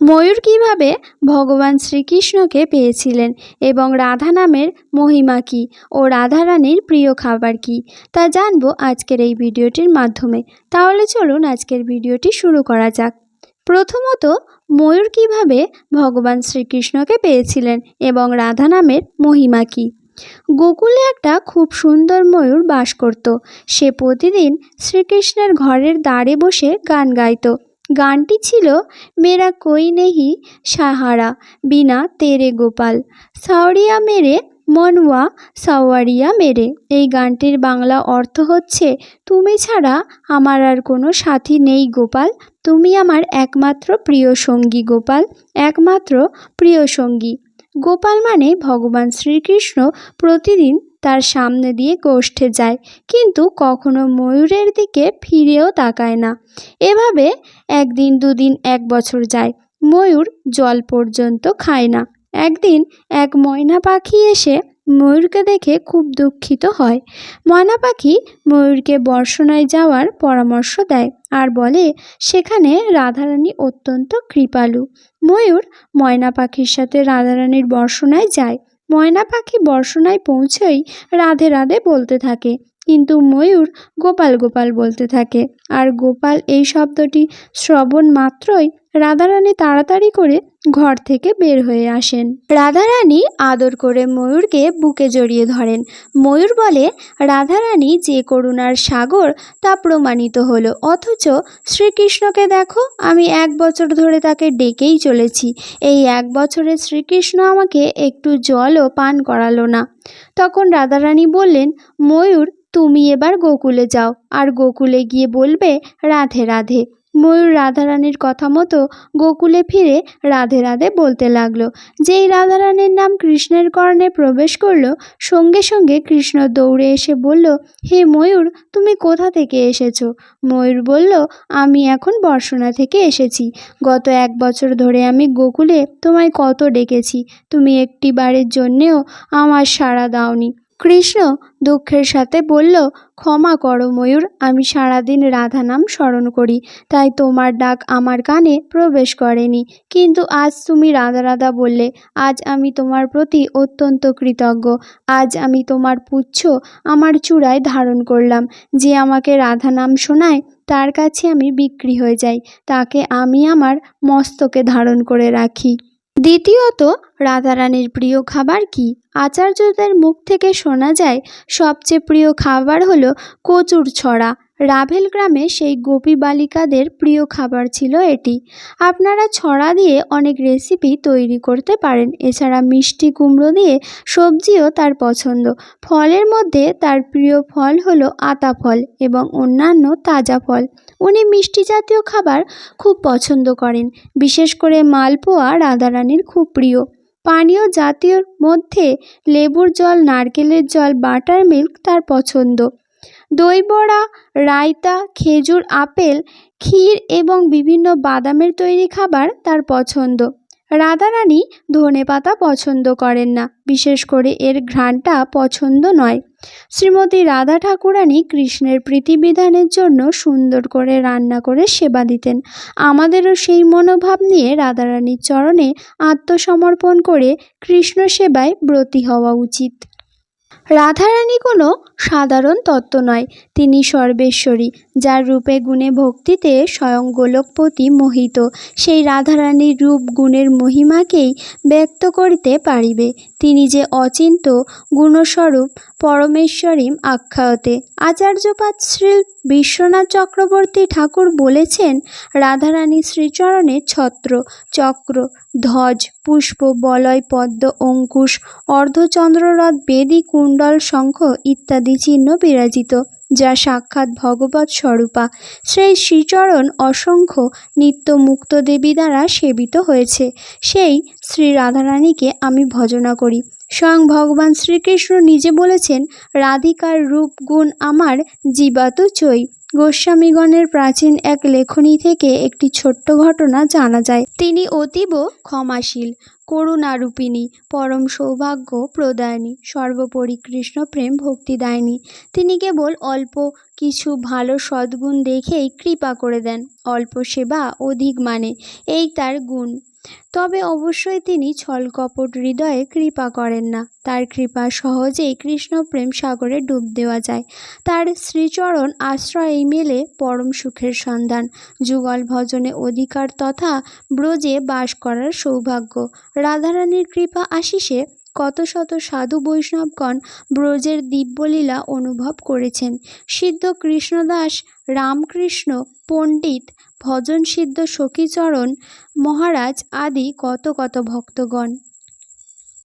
ময়ূর কীভাবে ভগবান শ্রীকৃষ্ণকে পেয়েছিলেন এবং রাধা নামের মহিমা কী ও রাধারানীর প্রিয় খাবার কী তা জানব আজকের এই ভিডিওটির মাধ্যমে। তাহলে চলুন আজকের ভিডিওটি শুরু করা যাক। প্রথমত, ময়ূর কীভাবে ভগবান শ্রীকৃষ্ণকে পেয়েছিলেন এবং রাধা নামের মহিমা কী? গোকুলে একটা খুব সুন্দর ময়ূর বাস করত। সে প্রতিদিন শ্রীকৃষ্ণের ঘরের দ্বারে বসে গান গাইতো। গানটি ছিল মেরা কই নেহি সাহারা বিনা তেরে গোপাল, সাওরিয়া মেরে মনওয়া, সাওয়ারিয়া মেরে। এই গানটির বাংলা অর্থ হচ্ছে, তুমি ছাড়া আমার আর কোনো সাথী নেই গোপাল, তুমি আমার একমাত্র প্রিয় সঙ্গী গোপাল, একমাত্র প্রিয় সঙ্গী। গোপাল মানে ভগবান শ্রীকৃষ্ণ প্রতিদিন তার সামনে দিয়ে গোষ্ঠে যায়, কিন্তু কখনো ময়ূরের দিকে ফিরেও তাকায় না। এভাবে একদিন দুদিন এক বছর যায়, ময়ূর জল পর্যন্ত খায় না। একদিন এক ময়না পাখি এসে ময়ূরকে দেখে খুব দুঃখিত হয়। ময়না পাখি ময়ূরকে বর্ষণায় যাওয়ার পরামর্শ দেয় আর বলে, সেখানে রাধারানী অত্যন্ত কৃপালু। ময়ূর ময়না পাখির সাথে রাধারানীর বর্ষণায় যায়। ময়না পাখি বর্ষণায় পৌঁছেই রাধে রাধে বলতে থাকে। কিন্তু ময়ূর গোপাল গোপাল বলতে থাকে। আর গোপাল এই শব্দটি শ্রবণ মাত্রই রাধারানী তাড়াতাড়ি করে ঘর থেকে বের হয়ে আসেন। রাধারানী আদর করে ময়ূরকে বুকে জড়িয়ে ধরেন। ময়ূর বলে, রাধারানী, যে করুণার সাগর তা প্রমাণিত হলো। অথচ শ্রীকৃষ্ণকে দেখো, আমি এক বছর ধরে তাকে ডেকেই চলেছি। এই এক বছরে শ্রীকৃষ্ণ আমাকে একটু জলও পান করালো না। তখন রাধারানী বললেন, ময়ূর তুমি এবার গোকুলে যাও, আর গোকুলে গিয়ে বলবে, রাধে রাধে। ময়ূর রাধারানীর কথা মতো গোকুলে ফিরে রাধে রাধে বলতে লাগল। যেই রাধারানীর নাম কৃষ্ণের কর্ণে প্রবেশ করল, সঙ্গে সঙ্গে কৃষ্ণ দৌড়ে এসে বলল, হে ময়ূর, তুমি কোথা থেকে এসেছ? ময়ূর বলল, আমি এখন বর্ষণা থেকে এসেছি। গত এক বছর ধরে আমি গোকুলে তোমায় কত ডেকেছি। তুমি একটি বারের জন্যেও আমার সাড়া দাওনি। কৃষ্ণ দুঃখের সাথে বলল, ক্ষমা করো ময়ূর, আমি সারাদিন রাধা নাম স্মরণ করি, তাই তোমার ডাক আমার কানে প্রবেশ করেনি। কিন্তু আজ তুমি রাধা রাধা বললে, আজ আমি তোমার প্রতি অত্যন্ত কৃতজ্ঞ, আজ আমি তোমার পুচ্ছ আমার চূড়ায় ধারণ করলাম। যে আমাকে রাধা নাম শোনায়, তার কাছে আমি বিক্রি হয়ে যাই, তাকে আমি আমার মস্তকে ধারণ করে রাখি। দ্বিতীয়ত, রাধারানীর প্রিয় খাবার কি? আচার্যদের মুখ থেকে শোনা যায়, সবচেয়ে প্রিয় খাবার হলো কচুর ছড়া। রাভেল গ্রামে সেই গোপী বালিকাদের প্রিয় খাবার ছিল এটি। আপনারা ছড়া দিয়ে অনেক রেসিপি তৈরি করতে পারেন। এছাড়া মিষ্টি কুমড়ো দিয়ে সবজিও তার পছন্দ। ফলের মধ্যে তার প্রিয় ফল হলো আতা ফল এবং অন্যান্য তাজা ফল। উনি মিষ্টি জাতীয় খাবার খুব পছন্দ করেন। বিশেষ করে মালপোয়া রাধারানীর খুব প্রিয়। পানীয় জাতীয়র মধ্যে লেবুর জল, নারকেলের জল, বাটার মিল্ক তার পছন্দ। দই বড়া রায়তা, খেজুর, আপেল, ক্ষীর এবং বিভিন্ন বাদামের তৈরি খাবার তার পছন্দ। রাধারানী ধনে পাতা পছন্দ করেন না, বিশেষ করে এর ঘ্রাণটা পছন্দ নয়। শ্রীমতী রাধা ঠাকুরানী কৃষ্ণের প্রীতিবিধানের জন্য সুন্দর করে রান্না করে সেবা দিতেন। আমাদেরও সেই মনোভাব নিয়ে রাধারানীর চরণে আত্মসমর্পণ করে কৃষ্ণ সেবায় ব্রতী হওয়া উচিত। রাধারানী কোনো সাধারণ তত্ত্ব নয়। তিনি সর্বেশ্বরী, যার রূপে গুণে ভক্তিতে স্বয়ং গোলকপতি মোহিত। সেই রাধারানীর রূপ গুণের মহিমাকেই ব্যক্ত করিতে পারিবে। তিনি যে অচিন্ত গুণস্বরূপ পরমেশ্বরীম আখ্যায়তে। আচার্যপাত শ্রী বিশ্বনাথ চক্রবর্তী ঠাকুর বলেছেন, রাধারানী শ্রীচরণে ছত্র, চক্র, ধ্বজ, পুষ্প, বলয়, পদ্ম, অঙ্কুশ, অর্ধচন্দ্ররথ, বেদী, কুণ্ডল, শঙ্খ ইত্যাদি চিহ্ন বিরাজিত যা সাক্ষাৎ ভগবৎ স্বরূপা। সেই শ্রীচরণ অসংখ্য নিত্য মুক্ত দেবী দ্বারা সেবিত হয়েছে। সেই শ্রী রাধারানীকে আমি ভজনা করি। স্বয়ং ভগবান শ্রীকৃষ্ণ নিজে বলেছেন, রাধিকার রূপ গুণ আমার জীবাত চই গোস্বামীগণের প্রাচীন এক লেখনী থেকে একটি ছোট্ট ঘটনা জানা যায়। তিনি অতীব ক্ষমাশীল, করুণারূপিণী, পরম সৌভাগ্য প্রদায়নী, সর্বোপরি কৃষ্ণ প্রেম ভক্তিদায়িনী তিনি কেবল অল্প কিছু ভালো সদ্গুণ দেখেই কৃপা করে দেন, অল্প সেবা অধিক মানে এই তার গুণ। তবে অবশ্যই তিনি ছলকপট হৃদয়ে কৃপা করেন না। তার কৃপা সহজেই কৃষ্ণপ্রেম সাগরে ডুব দেওয়া যায়। তার শ্রীচরণ আশ্রয়েই মেলে পরম সুখের সন্ধান। যুগল ভজনে অধিকার তথা ব্রজে বাস করার সৌভাগ্য। রাধারানীর কৃপা আশিসে কত শত সাধু বৈষ্ণবগণ ব্রজের দিব্যলীলা অনুভব করেছেন। সিদ্ধ কৃষ্ণদাস, রামকৃষ্ণ, পণ্ডিত ভজন সিদ্ধ সখীচরণ মহারাজ আদি কত কত ভক্তগণ।